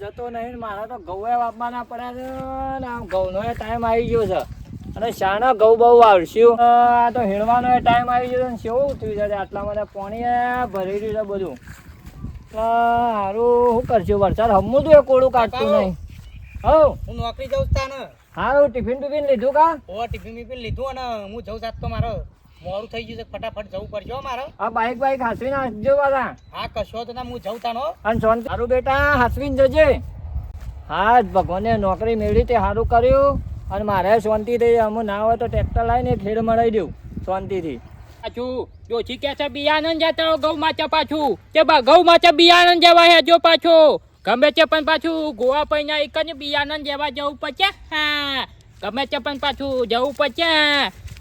જતો નહીં મારા તો ઘઉં વાપવાના પડ્યા છે ને આમ ઘઉંનો ટાઈમ આવી ગયો છે. અને શાના ઘઉં બહુ આવશ્યું આ તો હીણવાનો ટાઈમ આવી ગયો છે ને કેવું થયું છે? આટલા મને પાણી ભરી રહ્યું છે બધું. સારું શું કરશું? વરસાદ હમું તું એ કોળું કાઢતું નહીં. હવ હું નોકરી જઉં છું તાને. સારું ટિફિન ટિફિન લીધું કા? ઓ ટિફિન બિફિન લીધું અને હું જઉં સાત તો મારે. મોડું થઈ ગયું છે ફટાફટ જવું પડશે મારે. આ બાઈક બાઈક હાસવીને હાસજો પાછા હા કશો તો ના હું જઉં તાનો. અને સોન સારું બેટા હાસવીને જજે. હા ભગવાને નોકરી મેળવી તે સારું કર્યું. અને મારે શાંતિ થઈ અમે ના હોય તો ટ્રેક્ટર લાવીને ખેડ મળી દઉં શાંતિથી. પાછું જોશી કે છે બિયારણ જતા હો ગૌ માચા પાછું. તે બા ગૌ માચા બિયારણ જવા હે જો પાછો. ગમે તે પણ પાછું ગોવા પૈના એક જ બિયારણ જેવા જવું પડશે. હા ગમે તે પણ પાછું જવું પડશે.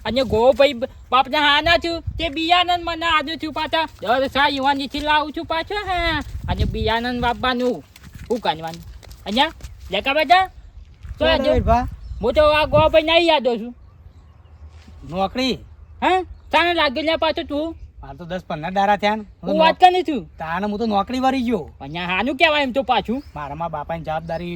અને ગોભાઈ બાપને હાના છું તે બિયાનંદ મને આદું છું પાછા. દર સા યુવાનીથી લાવું છું પાછો હા. અને બિયાનંદ બાપાનું શું કાનવાનું અહીંયા લેકા બેટા? તો હું તો આ ગોભાઈ નહીં યાદો છું. નોકરી? હા? તાને લાગી ને પાછું તું? મારે તો દસ પંદર દારા થયા ને. હું વાત કરી છું તાને હું તો નોકરી વળી ગયો. અહીંયા હાનું કહેવાય એમ તો પાછું. મારા મા બાપાની જવાબદારી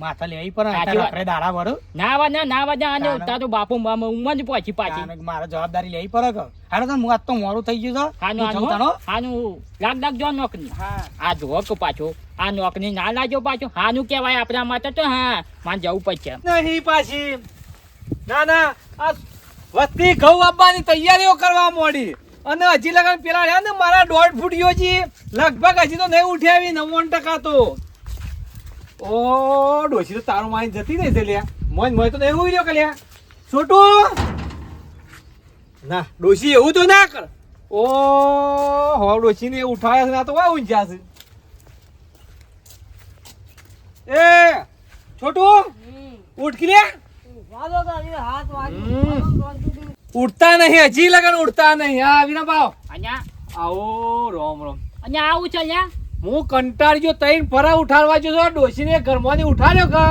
માથે લેવી વાત. આપણે દાડા વળો ના વાના ના વાના અને તાનું. તારો બાપુ ઉંમર જ પહોંચી પાછી. મારે જવાબદારી લેવી પડે કે? હારો તો હું આજ તો મોડું થઈ ગયું છે. હાનું હું જઉં હાનું હાનું લાગ લાગ જો નોકરી. હા. આ જો કે પાછો. આ નોકરી ના લાગ્યો પાછો. હાનું કહેવાય આપણા માટે તો હા. માન જવું પડશે. નહીં પાછી. ના ના આ વસ્તી ઘઉં આપવાની તૈયારીઓ કરવા મોડી. અને હજી લગન પેલા રહ્યા ને મારા દોઢ ફૂટ્યો છે લગભગ હજી તો નહીં ઉઠી આવી નવ્વાણું ટકા તો. ઓ ડોસી તો તારું માઇન જતી નહીં છે લ્યા. મોજ મોજ તો નહીં રહ્યો કે લ્યા. છોટું! ના ડોસી એવું તો ના કર. ઓ હો ડોસી ને ઉઠાયા છે ના તો વા જાશે છે. એ છોટું ઉઠ કે લ્યા. ઉઠતા નહીં હજી લગન ઉડતા નહીં. હા વિના ભાવ અહીંયા આવો રોમ રોમ. અહીંયા આવું છે અહીંયા હું કંટાળી ગયો તઈને ફરા ઉઠાડવા જો ડોસીને ઘરમાંથી ઉઠાડ્યો કે?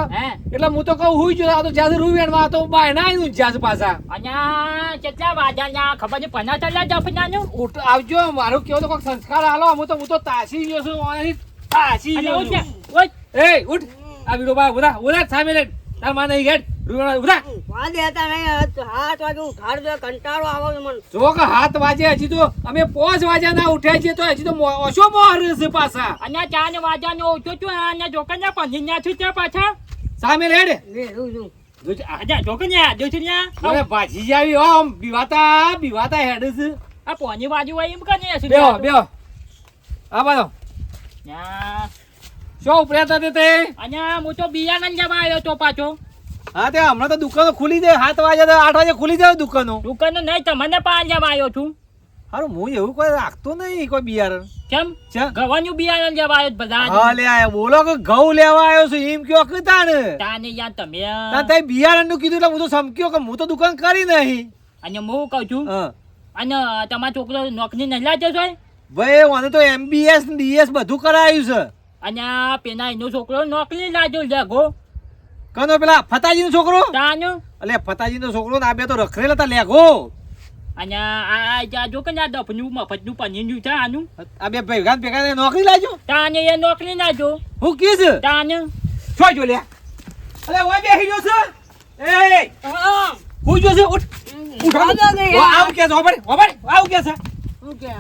એટલે હું તો કહું હુઈ જો આ તો જ્યાં રૂવેણમાં આ તો બાય ના આવ્યું છે પાછા. અહીંયા કેટલા વાગ્યા ખબર છે? પના ચાલ્યા જફનાનું ઉઠ આવજો મારું કેવો તો કોઈક સંસ્કાર હાલો હું તો હું તો તાસી ગયો છું તાસી ગયો ઓય છું. એ ઉઠ. આ બીડો બા ઉધા ઉધા સામે લે તાર માને નહીં છે જો કે હાથ વાજે હજી તો અમે પોચ વાગ્યા ના ઉઠ્યા છીએ તો હજી તો ઓછો મોર છે પાછા. અને ચાર વાગ્યાનો ઓછો છું અને જોકન્યા પંજીન્યા છું ત્યાં પાછા. સામે છું આ આજે જોકન્યા જોશું મને ભાજી આવી હો આમ બીવાતા બીવાતા હેડ છે. આ પોની બાજુ હોય એમ કરીને હશે બેહો બેહો. આ બાજુ. શું ઉપડ્યા હતા તે? તે અને હું તો બિયારણ જવા આવ્યો તો પાછો. હા તે હમણાં તો દુકાનો ખુલી જાય. સાત વાગે તો આઠ વાગે ખુલી જાય દુકાનો. દુકાન નહીં તમને પાંચ જવા આવ્યો છું. હારું હું એવું કોઈ રાખતો નહીં કોઈ બિયારણ. કેમ? ગવાનું બિયારણ જવા આવ્યો બધા હા લે આયા. બોલો કે ઘઉં લેવા આવ્યો છું એમ કયો કે તાણ? તાને યાર તમે. તાન બિયારણનું કીધું એટલે હું તો સમક્યો કે હું તો દુકાન કરી નહીં. અને હું કહું છું અને તમારો છોકરો નોકરી નહીં લાગ્યો છે ભાઈ મને તો એમબીએસ ડીએસ બધું કરાયું છે. અને પેલા એનો છોકરો નોકરી લાગ્યો લેગો કનો પેલા ફતાજી નો છોકરો? તાનો? અલે ફતાજી નો છોકરો ને આ બે તો રખડેલા હતા લેઘો અને આ આ જા જો કે ના દફનું મફતનું પનીર છે આનું? આ બે ભેગા ભેગા નોકરી લાજો. તાને એ નોકરી જો. હું કીસ તાને? છો જો લે. અલે ઓય બેહી જો છે. એ હું જો છે? ઉઠ. ઉઠ. આવ કે છે ઓબડ ઓબડ આવ કે છે. હું કે?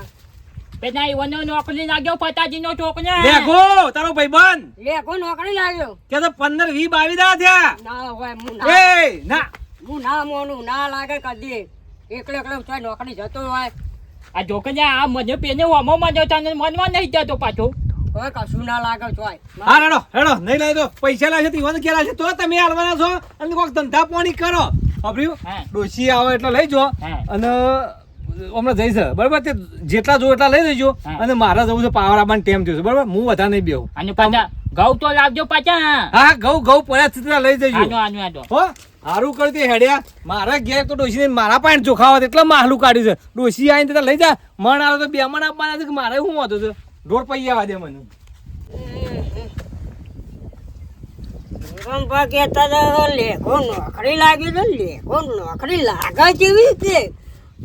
પેલા એવાનો નોકરી લાગ્યો પતાજીનો છોકરો લેઘો તારો ભાઈબંધ. લે કોઈ નોકરી લાગ્યો. કે તો 15 20 22 દા થયા. ના હોય હું ના એ ના. હું ના મોનું ના લાગે કદી. એકલો એકલો ચોય નોકરી જતો હોય. આ જોકન્યા આ મને પેને ઓમો મને તને મનમાં નહીં જતો પાછો. કોઈ કશું ના લાગે ચોય હા રેડો હેડો નહીં તો પૈસા લાગે તો ઈવન કેરા છે તો તમે હાલવાના છો. અને કોક ધંધા પાણી કરો. અભર્યું. ડોશી આવે એટલે લઈ જો. અને હમણાં જઈશ. બરાબર? તે જેટલા જો એટલા લઈ લેજો. અને મારા જવું છે પાવર આવવાનો ટાઈમ થયો છે. બરાબર? હું વધારે નહીં બેહું. અને પાછા ઘઉં તો લાવજો પાછા. હા ઘઉં ઘઉં પડ્યા છે તેટલા લઈ જજો. આનો આનો આનો. હો હારું કરતી હેડ્યા. મારા ઘેર તો ડોસી મારા પાણી ચોખાવા એટલે માહલું કાઢ્યું છે. ડોસી આવીને ત્યાં લઈ જા. મણ આવે તો બે મણ આપવાના છે કે મારે શું વાંધો છે? ઢોર પૈયા આવવા દે મને. કહેતા હતા લેખો નોકરી લાગી તો લેખો નોકરી લાગે કેવી રીતે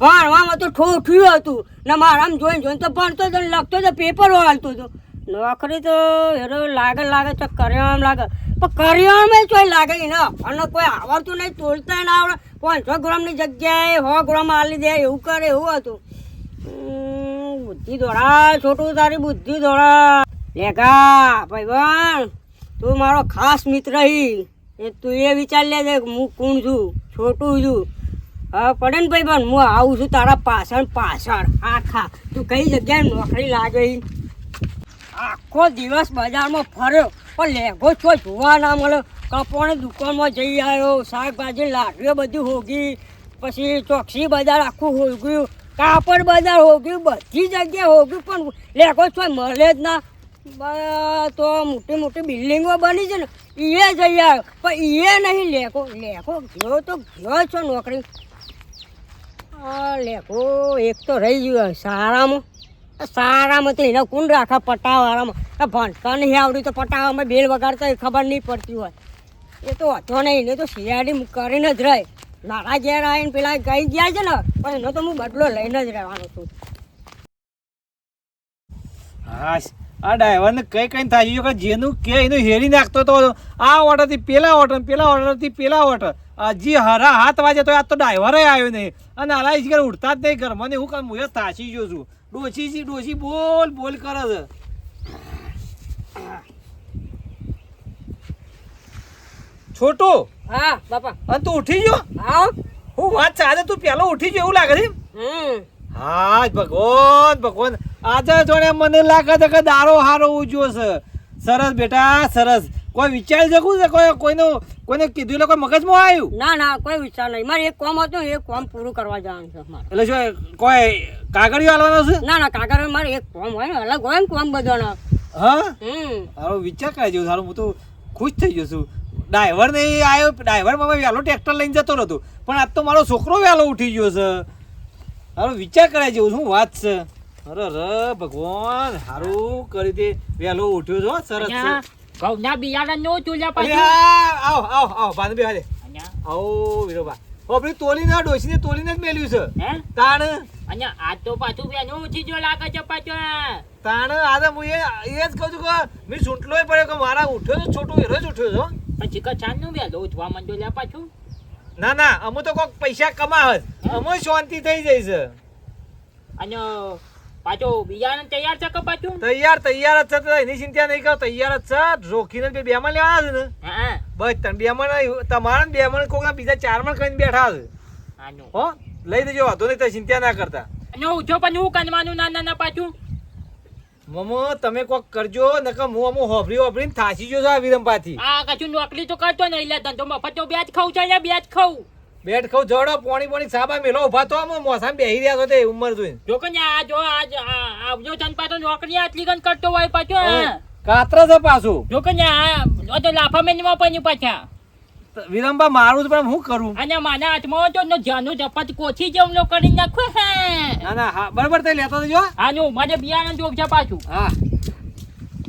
ભણવામાં તો ઠોઠ્યું હતું. ને મારામાં જોઈને જોઈને તો ભણતો હતો લખતો હતો પેપર વાળતો હતો નોકરી તો હેરો લાગે લાગે તો કર્યામ લાગે. પણ કર્યામાં ચોય લાગે ને. અને કોઈ આવડતું નહીં, તોલતા ના આવડે. પાંચસો ગ્રામની જગ્યાએ સો ગ્રામ આલી દે, એવું કરે, એવું હતું. બુદ્ધિ દોડા છોટું તારી બુદ્ધિ દોડા લેખા ભાઈબંધ, તું મારો ખાસ મિત્ર હી. એ તું એ વિચાર લેજે છે હું કોણ છું? છોટું છું. હા પડે ને ભાઈબંધ હું આવું છું તારા પાછળ પાછળ. આખા. તું કઈ જગ્યાએ નોકરી લાગે આખો દિવસ બજારમાં ફર્યો. પણ લેગો છો જોવા ના મળ્યો કપોની દુકાનમાં જઈ આવ્યો. શાકભાજી લાકડીઓ બધી હોગી. પછી ચોકસી બજાર આખું હોગ્યું. કાપડ બજાર હોગ્યું, બધી જગ્યાએ હોગ્યું, પણ લેગો છો મળે જ ના. તો મોટી મોટી બિલ્ડિંગો બની છે ને એ જઈ આવ્યો. પણ એ નહીં લેખો લેખો ગયો તો ગયો છો નોકરી. લેખો એક તો રહી ગયો સારામાં સારામાં તો એના કોણ રાખા પટાવાળામાં. ભણતા નહીં આવડ્યું તો પટાવામાં બેલ વગાડતા ખબર નહીં પડતી હોય. એ તો હતો નહીં, એને તો શિયાળી કરીને જ રહે. મારા ઘેર આવીને પેલા ગઈ ગયા છે ને, પણ એનો તો હું બદલો લઈને જ રહેવાનો છું. હાશ આ ડ્રાઈવરને કઈ કઈ થાય છે. કે જેનું કે એનું હેરી નાખતો તો આ ઓર્ડરથી પેલા ઓર્ડર પેલા ઓર્ડરથી પેલા ઓર્ડર. હજી હરા હાથ વાજે તો આ તો ડ્રાઈવરે આવ્યો નહીં. અને આલા ઈશ્વર ઉઠતા જ નહીં ઘર. મને હું કામ હું થાસી ગયો છું. ડોસી છી ડોસી બોલ બોલ કરે છે. છોટું હા બાપા. અને તું ઉઠી ગયો? હા. હું વાત ચાલે તું પેલો ઉઠી ગયો એવું લાગે છે? હા ભગવાન ભગવાન. આજે જોડે મને લાગે છે કે દારો હારો ઉજ્યો છે. સરસ બેટા સરસ. કોઈ વિચાર શકું છે કોઈ કોઈનું કોઈને કીધું એટલે કોઈ મગજમાં આવ્યું? ના ના કોઈ વિચાર નહીં. મારે એક કામ હતું એ કામ પૂરું કરવા જવાનું છે મારે. એટલે શું કોઈ કાગળિયો હાલવાનો છે? ના ના કાકા મારે એક કામ હોય ને અલગ હોય ને કામ બધાનો. હા? હમ. તારો વિચાર કરી જેવું? સારું હું તો ખુશ થઈ ગયો છું. ડ્રાઈવર ને આવ્યો ડ્રાઈવરમાં વહેલો ટ્રેક્ટર લઈને જતો નતો પણ આજ તો મારો છોકરો વહેલો ઉઠી ગયો છે. હારો વિચાર કરાય જેવું શું વાત છે? અરે ર ભગવાન સારું કરી દે. વહેલો ઉઠ્યો છો સરસ ઘઉંના બિયારણ નો ચૂલ્યા પાછું આ, આવ આવ આવો બાંધ બે હાલે આવો વીરોબા આપણે તોલીને આ ડોસીને તોલીને જ મેલ્યું છે હે તાણ અને આજ તો પાછું બેનું ઉઠી જો લાગે છે પાછું તાણ આજે હું એ જ કહું છું કે મેં સૂંટલોય પડ્યો કે મારા ઉઠ્યો છો છોટું હીરો જ ઉઠ્યો છો પછી કચાનું વહેલો ઉઠવા માંડ્યો લ્યા પાછું ના ના અમુ તો કોક પૈસા કમાવ અમે શાંતિ થઈ જાય છે અને પાછો બીજાને તૈયાર છે કે પાછું? તૈયાર તૈયાર જ છે એની ચિંતા નહીં કરો તૈયાર જ છે. રોકીને બે બેમાં લેવાના છે ને. હા બસ બે બેમાં તમારા ને કોક કોકના બીજા ચારમાં કહીને બેઠા છે. હો લઈ દેજો વાંધો નહીં તો ચિંતા ના કરતા. અને ઉઠો પણ હું કરવાનું ના ના ના પાછું. મમો તમે કોક કરજો નકર હું અમુ હોભરી હોભરીને થાસી જો છું આ વિરંપાથી આ કશું નોકરી તો કરતો નહીં લે ધંધો મફત તો જ ખાઉં છે બે જ ખાઉં. બેટ ખાવ જોડો પોણી પોણી સાબા મેલો ઊભા તો આમાં મોસામ બેહી રહ્યા છો તે ઉંમર જોઈ જો કે આ જો આજ આ- આવજો ચંદ પાછો નોકરી આટલી ગન કરતો હોય પાછો. કાતરા છે પાછું. જો કે આ તો લાફા મેનમાં પણ પાછા. વિરંબા મારું પણ હું કરું? અને માના હાથમાં તો નો જાનું જપત કોથી જમલો કરી નાખો હે. ના ના હા બરાબર તે લેતો જો. આનું મારે બિયારણ જોગ છે પાછું. હા.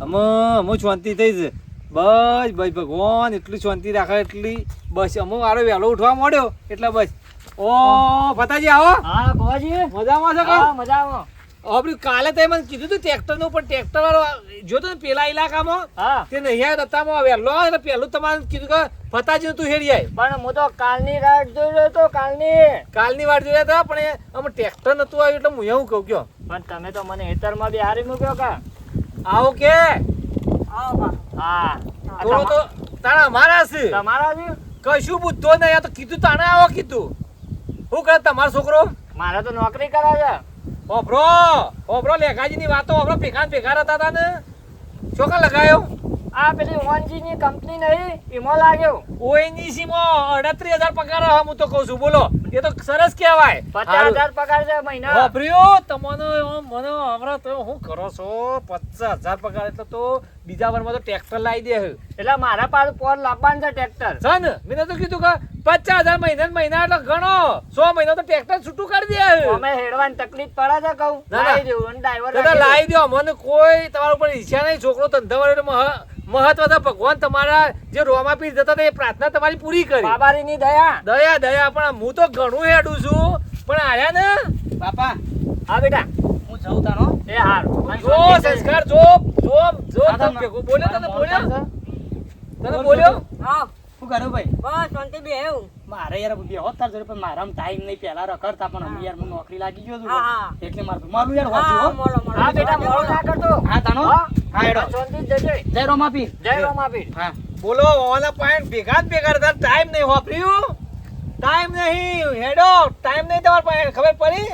અમે અમે શાંતિ થઈ છે. બસ બસ ભગવાન એટલી શાંતિ રાખે એટલી બસ. અમુક મારો વહેલો ઉઠવા માંડ્યો એટલે બસ. ઓ ફતાજી આવો. હા ગોવાજી મજામાં છો કા? મજામાં. કાલે તે મને કીધું તું ટ્રેક્ટરનું પણ ટ્રેક્ટર વાળો જોતો ને પેલા ઇલાકામાં હા. તે નહીં રસ્તામાં વહેલો એટલે પહેલું તમારે કીધું કે ફતાજી તું હેડી આય. પણ હું તો કાલની રાત જોઈ રહ્યો હતો કાલની. કાલની વાર જોયા હતા પણ અમે ટ્રેક્ટર નતું આવ્યું એટલે હું એવું કહું કયો. પણ તમે તો મને હેતરમાં બી હારી મૂક્યો કા? આવો કે. આવો હા. તો તારા અમારા છે. તમારા બી કશું બુદ્ધો નહીં આ તો કીધું તાણે આવો કીધું. શું કરે તમારો છોકરો? મારે તો નોકરી કરે છે. ઓભરો ઓભરો લેખાજીની વાતો ઓભરો ભેગા ભેગા રહેતા હતા ને. ચોકા લગાયો. આ પેલી ઓનજી કંપની નહીં એમાં લાગ્યો. ઓએનજીસી માં અડત્રીસ હજાર પગાર હે, હું તો કહું છું બોલો. એ તો સરસ કહેવાય. પચાસ હજાર પગાર છે મહિના. વાપર્યો તમને મને હમણાં તો હું કરો છો? પચાસ હજાર પગાર એટલે તો બીજા વારમાં તો ટ્રેક્ટર લાવી દે એટલે મારા પાસે પોર લાવવાનું છે ટ્રેક્ટર છે ને મેં તો કીધું કે પચાસ હજાર મહિના મહિના એટલે ગણો સો મહિના તો ટ્રેક્ટર છૂટું કરી દે. અમે હેડવાની તકલીફ પડે છે કહું. લાવી દેવું ડ્રાઈવર લાવી દો. મને કોઈ તમારા ઉપર ઈચ્છા નહીં. છોકરો ધંધાવાળો એટલે મહત્વ તો ભગવાન તમારા જે રોમા પીર જતા હતા એ પ્રાર્થના તમારી પૂરી કરી. બાબારી ની દયા. દયા દયા. પણ હું તો ઘણું હેડું છું. પણ આયા ને? બાપા હા બેટા. હું એ હાર. જો સંસ્કાર જો જો જો આ તો તને ભેગું બોલ્યો? તને બોલ્યો? તને બોલ્યો હા. શું કરું ભાઈ? બસ શાંતિ બે એવું. મારે યાર બે હોત તાર જોડે પણ ટાઈમ નહીં પહેલા રખડતા પણ અમે યાર મને નોકરી લાગી ગયો છું હા, હા. એટલે મારું મારું યાર હા વાંચ્યું હા બેટા મોડું ના કરતો. હા તાનો? હા? હા હેડો. શાંતિથી જજે. જય જય. હા. બોલો ઓના પોઈન્ટ ભેગા જ ભેગા ટાઈમ નહીં વાપર્યું ટાઈમ નહીં હેડો. ટાઈમ નહીં તમારા પાસે ખબર પડી?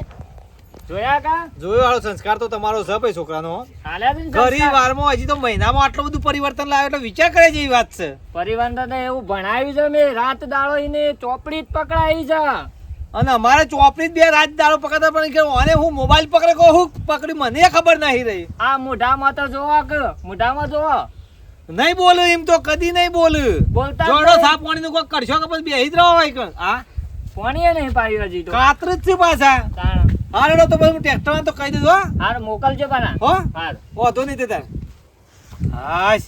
જોયા કા? જોયો વાળો સંસ્કાર તો તમારો છે ભાઈ છોકરાનો. હાલ્યા છે ને ઘરી વારમાં હજી તો મહિનામાં આટલું બધું પરિવર્તન લાવ્યો એટલે વિચાર કરે જેવી વાત છે. પરિવાર એવું ભણાવ્યું છે મેં. રાત દાડો એને ચોપડી જ પકડાવી છે. અને અમારે ચોપડી બે રાત દાડો પકડતા પણ કે હું મોબાઈલ પકડે કહું હું પકડી મને ખબર નહીં રહી. આ મોઢામાં તો જોવો કે મોઢામાં જોવો. નહીં બોલું એમ તો કદી નહીં બોલું. બોલતા સાફ જોડો સાપ પાણી નું કોઈ કરશો કે પછી બેહી જ રહો હોય કે? હા? પાણી નહીં પાડ્યું હજી તો. કાતર જ છે પાછા. તાણ. હારેડો તો પછી હું ટ્રેક્ટર તો કહી દીધો હાર મોકલજો પાછા હો? હાર વાંધો નહીં તે તાર. હાશ.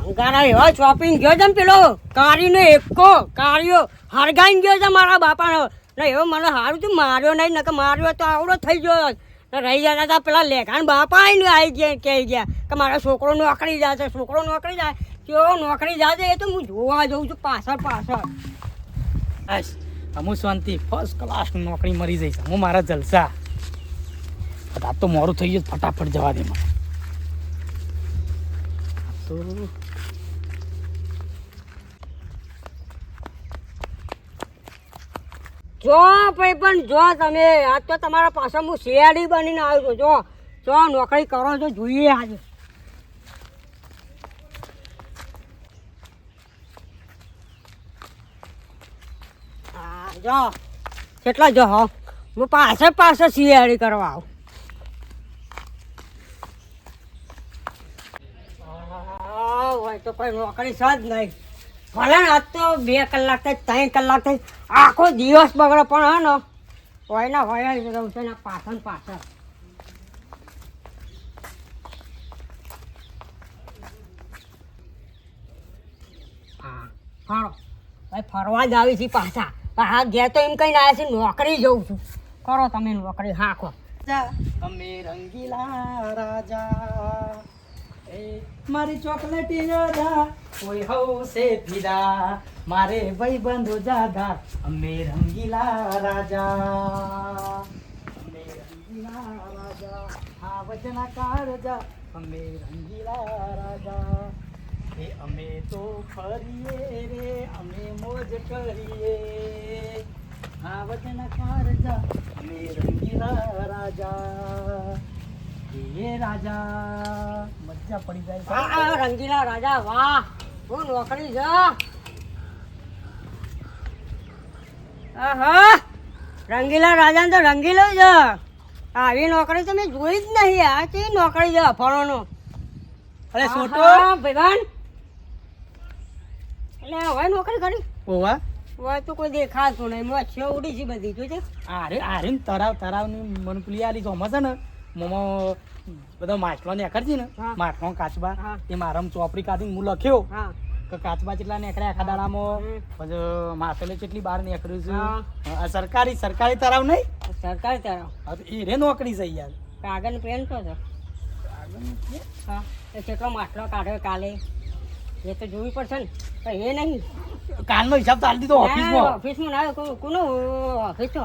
અંગારા એવા શોપિંગ ગયો છે પેલો? કારીનો એકો કારીઓ હરગાઈ ગયો છે મારા બાપાનો. ને એવો મને સારું થયું માર્યો નહીં નકર માર્યો તો આવડો થઈ ગયો. ને રહી જતા હતા પેલા લેખાન બાપા આવીને આવી ગયા કહી ગયા કે મારા છોકરો નોકરી જાય છે છોકરો નોકરી જાય. કેવો નોકરી જાય છે એ તો હું જોવા જઉં છું પાછળ પાછળ. આશ હું શાંતિ ફર્સ્ટ ક્લાસ નોકરી મળી જઈશ. હું મારા જલસા. આ તો મોડું થઈ ગયું ફટાફટ જવા દે મને. તો જો ભાઈ, પણ જો તમે આજ તો તમારા પાસે હું શિયાળી બનીને આવ્યો છું. જો જો નોકરી કરો છો, જોઈએ આજે હા જો, કેટલા જો હો. હું પાસે પાસે શિયાળી કરવા આવું. હોય તો કોઈ નોકરી છે જ નહીં. ભલે ને આજ તો બે કલાક થઈ, ત્રણ કલાક થઈ, આખો દિવસ બગડે, પણ હા ને, હોય ને, હોય જ રહું છે ને, પાછળ પાછળ. હા ફરો ભાઈ ફરવા જ આવી છીએ પાછા. હા, ઘેર તો એમ કહીને આવ્યા છે, નોકરી જઉં છું. કરો તમે નોકરી હાંખો તમે રંગીલા રાજા. મારી ચોકલેટી રાજા. કોઈ હવસે ફીરા મારે ભાઈ બંધો જાદા અમે રંગીલા રાજા. અમે રંગીલા રાજા. હા વચના કાળજા અમે રંગીલા રાજા. એ અમે તો ફરીએ રે અમે મોજ કરીએ. હા વચન કારજા અમે રંગીલા રાજા. એ રાજા મજા પડી જાય. હા આ રંગીલા રાજા વાહ હું નોકરી જા આહા રંગીલા રાજા તો રંગીલો જ. આવી નોકરી તો મેં જોઈ જ નહીં. આ કે નોકરી છે ફળોનો? અરે છોટો ભાઈબાન એટલે હવે નોકરી કરી ઓવા હવે તો કોઈ દેખાતું નહીં. મોં છે ઉડી છે બધી જોજે. આરે આરે ને તરાવ તરાવની મનપુલી આલી જો મજા ને મોમો બધો માટલો ને છે ને હા. માટલો કાચબા હા. એ ચોપડી કાઢીને હું લખ્યો હા. કે કાચબા જેટલા નીકળ્યા આખા દાડામાં. પછી માસેલે કેટલી બહાર નીકળ્યું છે. આ સરકારી સરકારી તરાવ નહીં? સરકારી તરાવ. હા એ રે નોકરી છે યાર. કાગળ પેન તો છે. હા. એ કેટલો માટલો કાઢ્યો કાલે? એ તો જોવી પડશે ને. એ નહીં. કાલનો હિસાબ તો આલી દીધો ઓફિસમાં ઓફિસમાં ના કોનો ઓફિસ તો?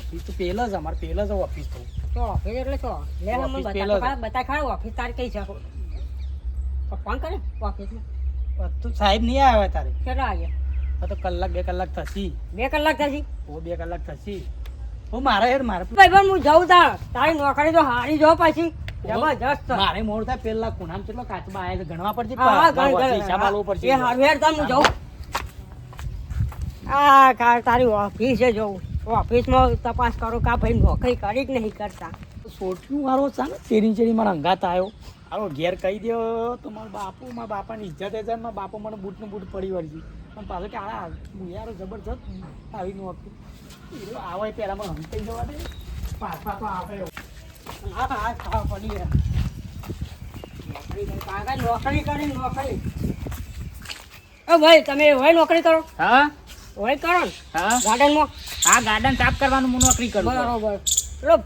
ઓફિસ તો પેલા જ અમારે પેલા જ ઓફિસ તો. તો ઓફિસ એટલે તો લે મને બતા બતા ઓફિસ તાર કઈ છે ફોન કરે ઓફિસમાં તું સાહેબ નહીં આવ્યા તારે? કેટલા આવ્યા તો કલાક બે કલાક થશી. બે કલાક થશી? ઓ બે કલાક થશી. હું મારે યાર મારે ભાઈ પણ હું જાઉં તા. તારી નોકરી તો હારી જો પછી. જબરજસ્ત. મારે મોડ થાય પેલા કુનામ કેટલો કાચમાં આયા છે. ગણવા પડશે હા, ગણ. હિસાબ આલવો પડશે. એ હારું તાર હું જઉં. આ કા તારી ઓફિસે જવું ઓફિસમાં તપાસ કરો કા ભાઈ નોકરી કરી જ નહીં કરતા. સોટ્યું મારો ને ચેરી ચેરી મારા અંગાત આવ્યો હારો ઘેર કહી દો તો મારો બાપુ મારા બાપાની ઇજ્જત છે મારા બાપુ મને બૂટનું બૂટ પડી વળી પણ પાછો કે આ યાર જબરજસ્ત આવી નું હતું આવે પહેલા મને હંતાઈ જવા દે. પાછા તો આવે. હા હા ખાવા પડી ગયા. નોકરી કરી નોકરી કરી ભાઈ તમે હોય નોકરી કરો? હા? હોય કરો ને? હા? ગાર્ડનમાં? હા ગાર્ડન સાફ કરવાનું હું નોકરી કરું. બરોબર.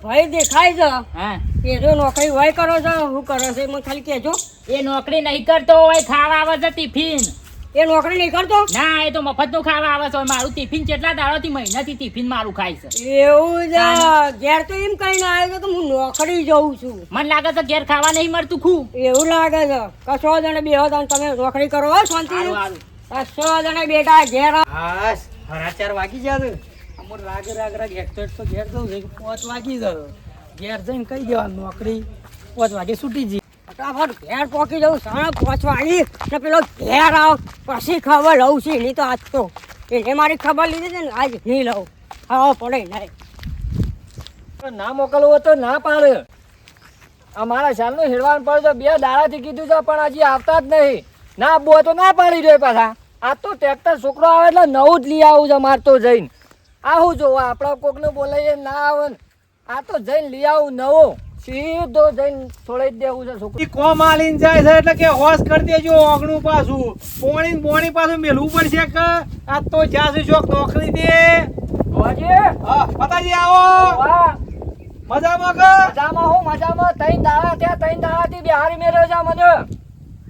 ભાઈ દેખાય છે. હા. એ જો નોકરી હોય કરો છો શું કરો છો મને ખાલી કહેજો. એ નોકરી નહીં કરતો હોય ખાવા આવે છે ટિફિન. એ નોકરી નહીં કરતો? ના એ તો મફતનું ખાવા આવે છે. મારું ટિફિન કેટલા દાડોથી મહિનાથી ટિફિન મારું ખાય છે. એવું છે. ઘેર તો એમ કહીને આવ્યો છે કે હું નોકરી જઉં છું. મને લાગે છે ઘેર ખાવા નહીં મળતું ખું એવું લાગે છે. કશો જણે બે હતા તમે નોકરી કરો હો શાંતિ કશો જણે બેટા ઘેર હાસ હાશ ચાર વાગી ગયા છે. અમર રાગ રાગ રાગ હેક્ટર તો ઘેર જવું છે. કે પાંચ વાગી ગયો. ઘેર જઈને કહી દેવાનું નોકરી. પાંચ વાગે છૂટી જઈ ફટાફટ ઘેર પહોંચી જવું સાણા પાંચ વાગી ને પેલો ઘેર આવ, પછી ખબર લઉં છું નહીં તો આજ તો. એને મારી ખબર લીધી છે ને, આજ નહીં લઉં. આવો પડે નહીં. ના મોકલવું તો ના પાડે. અમારા શાલનું હેડવાન પડે તો બે દાડાથી કીધું છે, પણ હજી આવતા જ નહીં. ના બો તો ના પાડી દે પાછા. આ તો ટ્રેક્ટર છોકરો આવે એટલે નવું જ લઈ આવું છે, મારે તો જઈને. આવું જોવા, આપણા કોકને બોલાવીએ, ના આવે આ તો જઈને લઈ આવું નવો. સીધો જઈને છોડી જ દેવું છે છોકરો. કો કોમ આલીને જાય છે એટલે કે હોશ કરી દેજો ઓગણું પાછું. પોણી પોણી પાછું મેલવું પડશે કે આ તો સુધી શોખ નોકરી દે. ગોવાજી, હા પતાજી આવો. મજામાં કે? મજામાં હું મજામાં. ત્રણ દાડા ત્યાં ત્રણ દાડાથી બિહારી મેળવ્યો છે મને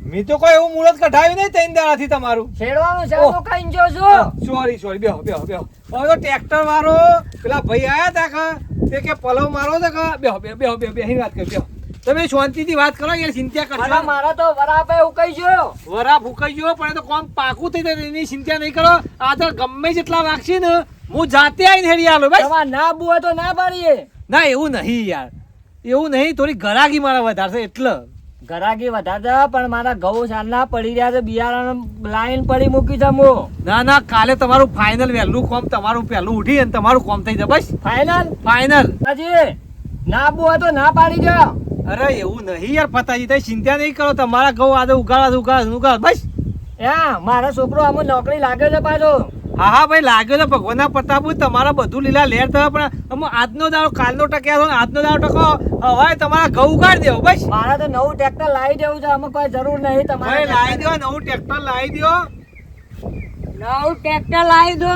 મેં તો કોઈ એવું મુહૂર્ત કઢાવ્યું નહીં ત્રણ દાડાથી તમારું. છેડવાનું છે. તો કઈ જો છું. સોરી સોરી બેહો બેહો બેહો. હવે તો ટ્રેક્ટર વાળો પેલા ભાઈ આયા તા કા તે કે પલવ મારો છે કા બેહો બેહો બેહો બેહો બેહીને વાત કરી બેહો. તમે શાંતિથી વાત કરો યાર ચિંતા કરશો મારા તો વરાપે કહી ગયો વરા ફૂકાઈ ગયો પણ તો કોમ પાકું થઈ જાય એની ચિંતા નહીં કરો. આ તો ગમે જેટલા વાગશે ને હું જાતે આવીને હેડી આલો ભાઈ ના બુવા તો ના પાડીએ. ના એવું નહીં યાર. એવું નહીં થોડી ગરાગી મારા વધારશે એટલે. ગરાગી વધારે પણ મારા ઘઉં સાંજના પડી રહ્યા છે બિયારણ લાઈન પડી મૂકી છે હું ના ના કાલે તમારું ફાઇનલ વહેલું કોમ તમારું પહેલું ઉઠી અને તમારું કોમ થઈ જાય બસ. ફાઇનલ ફાઇનલ હજી ના બુ તો ના પાડી દો. અરે એવું નહીં યાર પતાજી તઈ ચિંતા નહીં કરો તમારા ઘઉં આજે ઉગાડા છે, ઉગાડા છે, ઉગાડા બસ. યા મારા છોકરો આમાં નોકરી લાગે છે પાછો. હા હા ભાઈ લાગ્યો તો ભગવાનના પ્રતાપ તમારા બધું લીલા લેર થયો પણ અમે આજનો દાડો કાલનો ટક્યા છો આજનો દાડો ટકો હવે તમારા ઘઉં ઉગાડી દેવો બસ. મારે તો નવું ટ્રેક્ટર લાવી દેવું છે અમે કોઈ જરૂર નહીં તમારે લાવી દો નવું ટ્રેક્ટર લાવી દો. નવું ટ્રેક્ટર લાવી દો.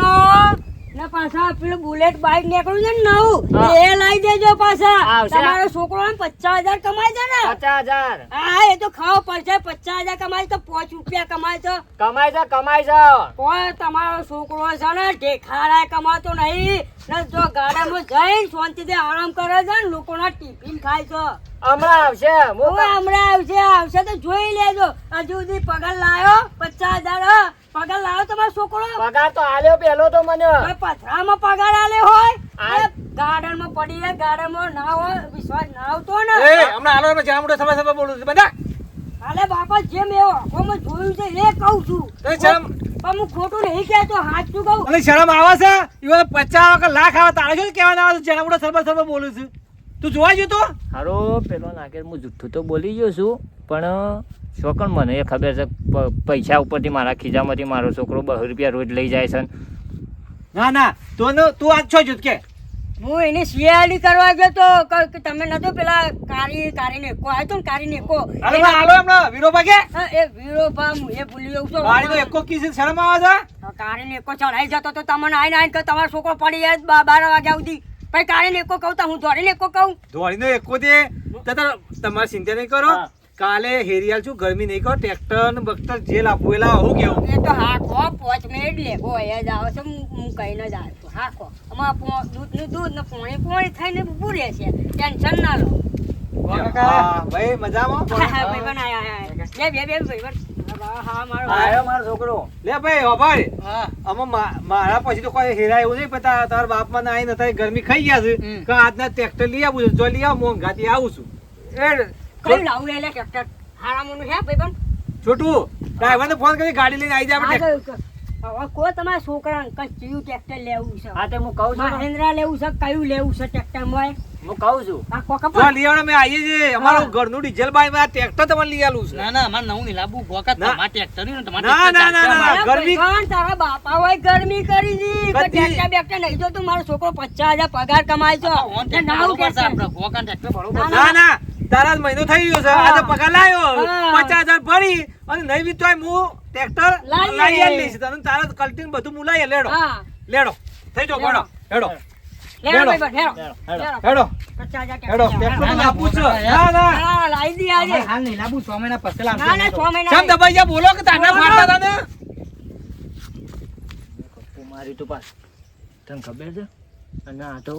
ને પાછા પેલું બુલેટ બાઇક નીકળ્યું છે ને નવું એ લઈ દેજો પાછા. તમારો છોકરો પચાસ હજાર કમાય છે ને? પચાસ હજાર. હા એ તો ખાવ પડશે. પચાસ હજાર કમાય તો પાંચ રૂપિયા કમાય તો. કમાય છે કમાય છે. પણ તમારો છોકરો છે ને ઢેખાડા કમાતો નહીં. ને જો ગાડામાં જઈને શાંતિથી આરામ કરે છે ને લોકોના ટિફિન ખાય છે. હમણાં આવશે હું હમણાં આવશે આવશે તો જોઈ લેજો. હજુ સુધી પગાર લાયો પચાસ હજાર પગાર લાવો તમારો છોકરો? પગાર તો આલ્યો પેલો તો મને. હવે પથરામાં પગાર આલે હોય? આ- ગાર્ડનમાં પડી જાય ગાર્ડનમાં ના હોય વિશ્વાસ ના આવતો ને. એ હમણાં આલો ને જામડો સભા સભા બોલું છું. બધા. હાલે બાપા જેમ એવો આંખોમાં જોયું છે એ કહું છું. તને શરમ પણ હું ખોટું નહીં કહેતો સાચું કહું. અને શરમ આવે છે? ઈવન પચાસ કે લાખ આવે તારે શું કહેવાના આવે છે? જ્યાં સભા સરબત બોલું છું. તું જોવા ગયો તો? હારો પેલો નાકે હું જુઠ્ઠું તો બોલી ગયો છું પણ શોકણ મને? એ ખબર છે પૈસા ઉપરથી મારા ખીજામાંથી મારો છોકરો બસો રૂપિયા રોજ લઈ જાય છે ના. ના તું તું આજ છો જુત કે? હું એને સીઆઈડી કરવા ગયો તો કે તમે નતો પેલા કારી કારીને નેકો આવ્યો તો ને કારી નેકો હાલો હમણાં હાલો હમણાં વીરોબા કે? એ વીરો હું એ ભૂલી જઉં છું. વાડીનો એકો કીસે શરમ આવે છે? કારીને નેકો ચડાઈ જતો તો તમને આઈને આઈને કે તમારો છોકરો પડી જાય બા- બાર વાગ્યા સુધી પછી કારી નેકો કહું તો હું દોડીને નેકો કહું? દોડીને એકો દે. તો તાર- તમારે ચિંતા નહીં કરો. કાલે હેરિયાલ છું ગરમી નહીં કહો ટ્રેક્ટર ને બક્ટર જે લાવવું એલા હું કેવું? એ તો હાખો પોચ મિનિટ લેખો એ જ આવે છે હું કહીને જ આવ્યો છું હાખો પો- દૂધનું દૂધ ને પોણી પોણી થઈને ઊભું રહે છે ટેન્શન ના લો. ભાઈ મજામાં? હા, હા, ભાઈબંધ આયા, આયા, આયા. બે બે બે હા, હા, મારો મારો છોકરો. લે ભાઈ મા- મારા પછી તો કોઈ હેરા એવું નહીં પતા તાર તારા બાપમાં ના આવીને તારી ગરમી ખાઈ ગયા છે. કે આજના ટ્રેક્ટર લઈ આવું છું જો લઈ આવું મોંઘાથી આવું છું. એ કયું લાવું લે લે ટ્રેક્ટર હારા મોનું છે ભાઈબંધ છોટું ડ્રાઈવરને ફોન કરી ગાડી લઈને આવી જાય આપણે કયું. તમારા છોકરાને કઈ કયું ટ્રેક્ટર લેવું છે? હા તે હું કહું છું મહેન્દ્રા લેવું છે કયું લેવું છે ટ્રેક્ટરમાં હું કહું છું. આ કોકા જો લઈ મે મેં આવીએ છીએ. અમારું નું ઘરનું ડીઝલ બાય આ ટ્રેક્ટર તમારે લઈ આલું છે. ના ના અમારે નવું નહીં. લાબુ ગોકા ના. તમારે ટ્રેક્ટર ને તમારે ના, ના, ના, ના. ગરમી- કોણ તારા બાપા હોય ગરમી કરી દી. ટ્રેક્ટર બેક્ટર નહીં. જો તું મારો છોકરો પચાસ હજાર પગાર કમાય છે ને છે. છે. ના. ના. તારા મહિનો થઈ ગયો છે. હા. આજે પગાર લાયો. પચાસ હજાર ભરી અને નહીં બી તોય હું ટ્રેક્ટર લાવી લઈશ તને તારા કલ્ટીન બધું મુલાય લેડો. લેડો. થઈ જાઓ ગોળો હેડો. હેડો. હેડો. હેડો. હેડો. કેમ પેટ્રોલ ના, તો ના, લાવવું છે. ના, ના ના. લાવી દી આજે હાલ નહીં લાબુ છ મહિના પછી લાવશે ના ના અમે મહિના ચમ દબાઈ જા બોલો કે તાના ફાડતા હતા ને? તો પાછ તને ખબર છે? અને આ તો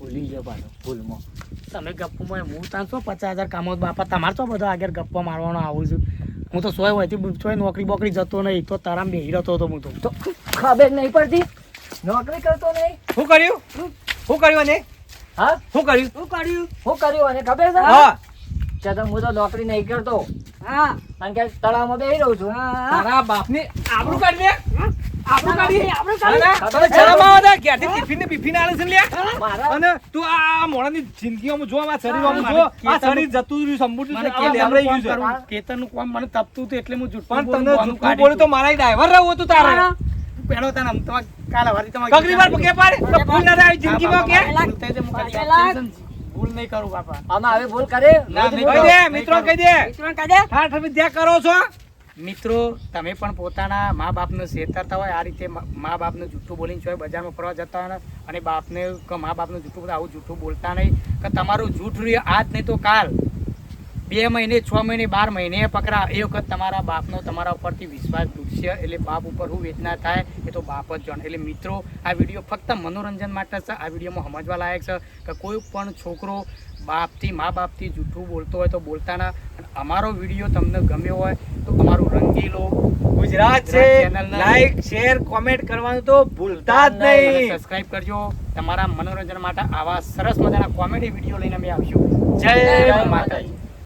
ભૂલી ગયો પાછો ભૂલમાં. તમે ગપ્પુમાં હું તાન છો પચાસ હજાર કામો બાપા તમારે તો બધો આગળ ગપ્પા મારવાનો આવું છું. હું તો સોય હોયથી સોય નોકરી બોકરી જતો નહીં તો તારામ બેહી રહેતો હતો હું તો. તો ખબર નહીં પડતી? નોકરી કરતો નહીં? શું કર્યું? શું કર્યું અને? હા? શું કર્યું? શું કર્યું? શું કર્યું અને ખબર છે? હા. કે તો હું તો નોકરી નહીં કરતો. હા. કારણ કે તળાવમાં બેસી રહું છું. હા તારા બાપની દે કાઢી લે કાઢી આપણે કાઢી શરમ આવે છે? ક્યાંથી ટિફિન ને બિફિન આલે છે લે? અને તું આ મોણાની જિંદગીઓમાં જો, આમાં શરીરમાં જો, આ શરીર જતું રહ્યું, સંપૂર્ણ મને આ લેમડાઈ ગયું છે. કેતરનું કેતરનું કામ મને તપતું હતું એટલે હું જૂઠું પણ તને જૂઠું કાઢી તો મારા ડ્રાઈવર રહેવું હતું તારે. પહેલો તને આમ તમારે કાલે વારી તમારે કગરી વાર પગે પાડે તો ભૂલ ના થાય જિંદગીમાં કે? ભૂલ થઈ જાય, હું ખાલી પેલા- ટેન્શન ભૂલ નહીં કરું બાપા. આમાં હવે ભૂલ કરે. ના, કહી દે મિત્રો કહી દે. ઠાઠ કરો છો. મિત્રો, તમે પણ પોતાના મા બાપને છેતરતા હોય, આ રીતે મા- બાપનું જૂઠું બોલીને છો બજારમાં ફરવા જતા હોય અને બાપને મા બાપનું જૂઠું આવું જૂઠું બોલતા નહીં. કે તમારું જૂઠ રહ્યું આજ નહીં તો કાલ. બે મહિને છ મહિને બાર મહિને પકડા. એ વખત તમારા બાપનો તમારા ઉપરથી વિશ્વાસ તૂટશે. એટલે બાપ ઉપર શું વેદના થાય એ તો બાપ જ જાણે. એટલે મિત્રો આ વીડિયો ફક્ત મનોરંજન માટે છે. આ વિડીયોમાં સમજવા લાયક છે કે કોઈ પણ છોકરો બાપથી મા બાપથી જૂઠું બોલતો હોય તો બોલતા ના. અમારો વીડિયો તમને ગમ્યો હોય તો અમારું રંગીલો ગુજરાત છે. લાઈક શેર કોમેન્ટ કરવાનું તો ભૂલતા જ નહીં. સબસ્ક્રાઇબ કરજો. તમારા મનોરંજન માટે આવા સરસ મજાના કોમેડી વીડિયો લઈને અમે આવશું. જય માતાજી.